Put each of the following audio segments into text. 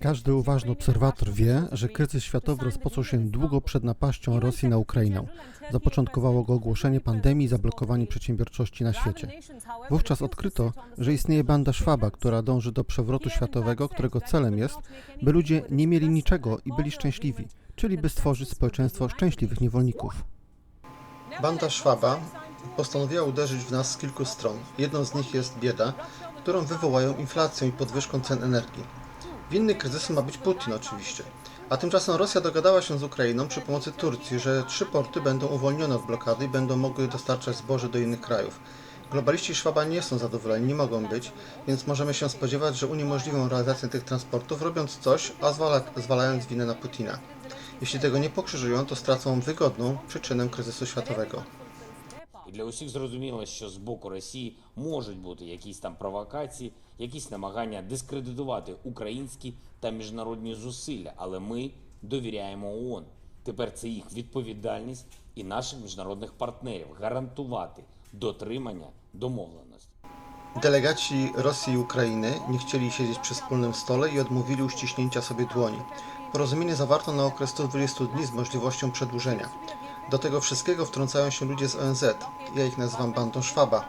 Każdy uważny obserwator wie, że kryzys światowy rozpoczął się długo przed napaścią Rosji na Ukrainę. Zapoczątkowało go ogłoszenie pandemii i zablokowanie przedsiębiorczości na świecie. Wówczas odkryto, że istnieje banda Szwaba, która dąży do przewrotu światowego, którego celem jest, by ludzie nie mieli niczego i byli szczęśliwi, czyli by stworzyć społeczeństwo szczęśliwych niewolników. Banda Szwaba postanowiła uderzyć w nas z kilku stron. Jedną z nich jest bieda, którą wywołają inflacją i podwyżką cen energii. Winny kryzysu ma być Putin oczywiście. A tymczasem Rosja dogadała się z Ukrainą przy pomocy Turcji, że trzy porty będą uwolnione od blokady i będą mogły dostarczać zboże do innych krajów. Globaliści Szwaba nie są zadowoleni, nie mogą być, więc możemy się spodziewać, że uniemożliwią realizację tych transportów, robiąc coś, a zwala, zwalając winę na Putina. Jeśli tego nie pokrzyżują, to stracą wygodną przyczynę kryzysu światowego. І для усіх зрозуміло, що з боку Росії можуть бути якісь там провокації, якісь намагання дискредитувати українські та міжнародні зусилля. Але ми довіряємо ООН. Тепер це їх відповідальність і наших міжнародних партнерів гарантувати дотримання домовленостей. Delegaci Rosji i Ukrainy nie chcieli siedzieć przy wspólnym stole i odmówili uściśnięcia sobie dłoni. Porozumienie zawarto na okres 120 dni z możliwością przedłużenia. Do tego wszystkiego wtrącają się ludzie z ONZ. Ja ich nazywam bandą Szwaba.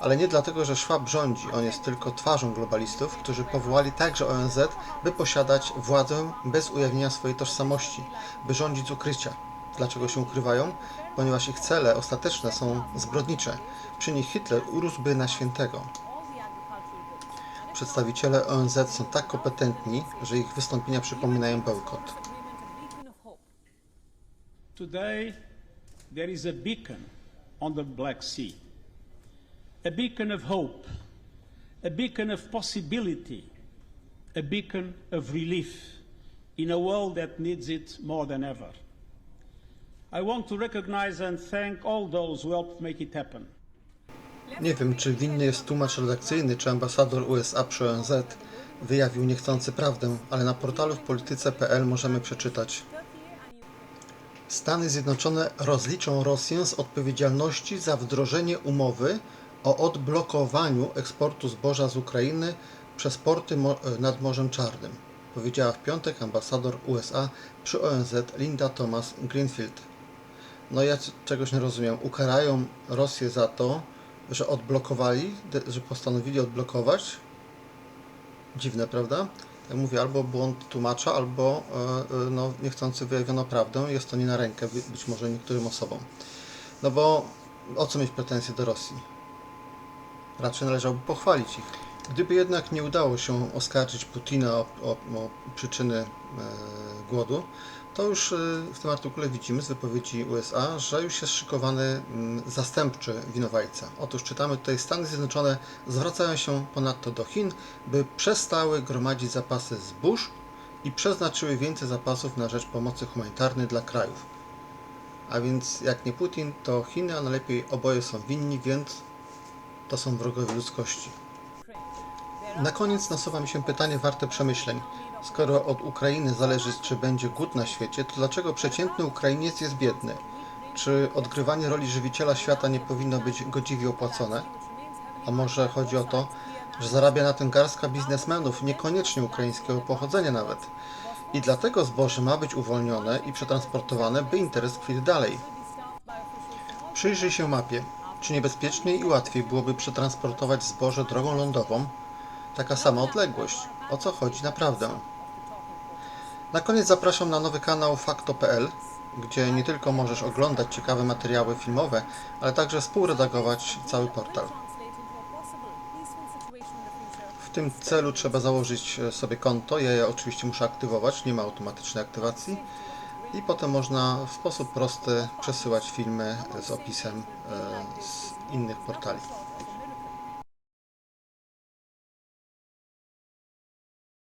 Ale nie dlatego, że Szwab rządzi, on jest tylko twarzą globalistów, którzy powołali także ONZ, by posiadać władzę bez ujawnienia swojej tożsamości, by rządzić z ukrycia. Dlaczego się ukrywają? Ponieważ ich cele ostateczne są zbrodnicze. Przy nich Hitler urósłby na świętego. Przedstawiciele ONZ są tak kompetentni, że ich wystąpienia przypominają bełkot. Today, there is a beacon on the Black Sea, a beacon of hope, a beacon of possibility, a beacon of relief in a world that needs it more than ever. I want to recognize and thank all those who helped make it happen. Nie wiem, czy winny jest tłumacz redakcyjny, czy ambasador USA przy ONZ wyjawił niechcący prawdę, ale na portalu w polityce.pl możemy przeczytać. Stany Zjednoczone rozliczą Rosję z odpowiedzialności za wdrożenie umowy o odblokowaniu eksportu zboża z Ukrainy przez porty nad Morzem Czarnym, powiedziała w piątek ambasador USA przy ONZ Linda Thomas Greenfield. No ja czegoś nie rozumiem. Ukarają Rosję za to, że odblokowali, że postanowili odblokować. Dziwne, prawda? Mówię, albo błąd tłumacza, albo e, e, no, niechcący wyjawiono prawdę. Jest to nie na rękę by- być może niektórym osobom. No bo o co mieć pretensje do Rosji? Raczej należałoby pochwalić ich. Gdyby jednak nie udało się oskarżyć Putina o, o, o przyczyny e, głodu, to już e, w tym artykule widzimy z wypowiedzi USA, że już jest szykowany mm, zastępczy winowajca. Otóż czytamy tutaj, Stany Zjednoczone zwracają się ponadto do Chin, by przestały gromadzić zapasy zbóż i przeznaczyły więcej zapasów na rzecz pomocy humanitarnej dla krajów. A więc jak nie Putin, to Chiny, a najlepiej oboje są winni, więc to są wrogowie ludzkości. Na koniec nasuwa mi się pytanie warte przemyśleń. Skoro od Ukrainy zależy, czy będzie głód na świecie, to dlaczego przeciętny Ukrainiec jest biedny? Czy odgrywanie roli żywiciela świata nie powinno być godziwie opłacone? A może chodzi o to, że zarabia na tym garstka biznesmenów, niekoniecznie ukraińskiego pochodzenia nawet. I dlatego zboże ma być uwolnione i przetransportowane, by interes kwitł dalej. Przyjrzyj się mapie. Czy niebezpieczniej i łatwiej byłoby przetransportować zboże drogą lądową? Taka sama odległość. O co chodzi naprawdę? Na koniec zapraszam na nowy kanał Fakto.pl, gdzie nie tylko możesz oglądać ciekawe materiały filmowe, ale także współredagować cały portal. W tym celu trzeba założyć e, sobie konto. Ja je oczywiście muszę aktywować, nie ma automatycznej aktywacji. I potem można w sposób prosty przesyłać filmy z opisem e, z innych portali.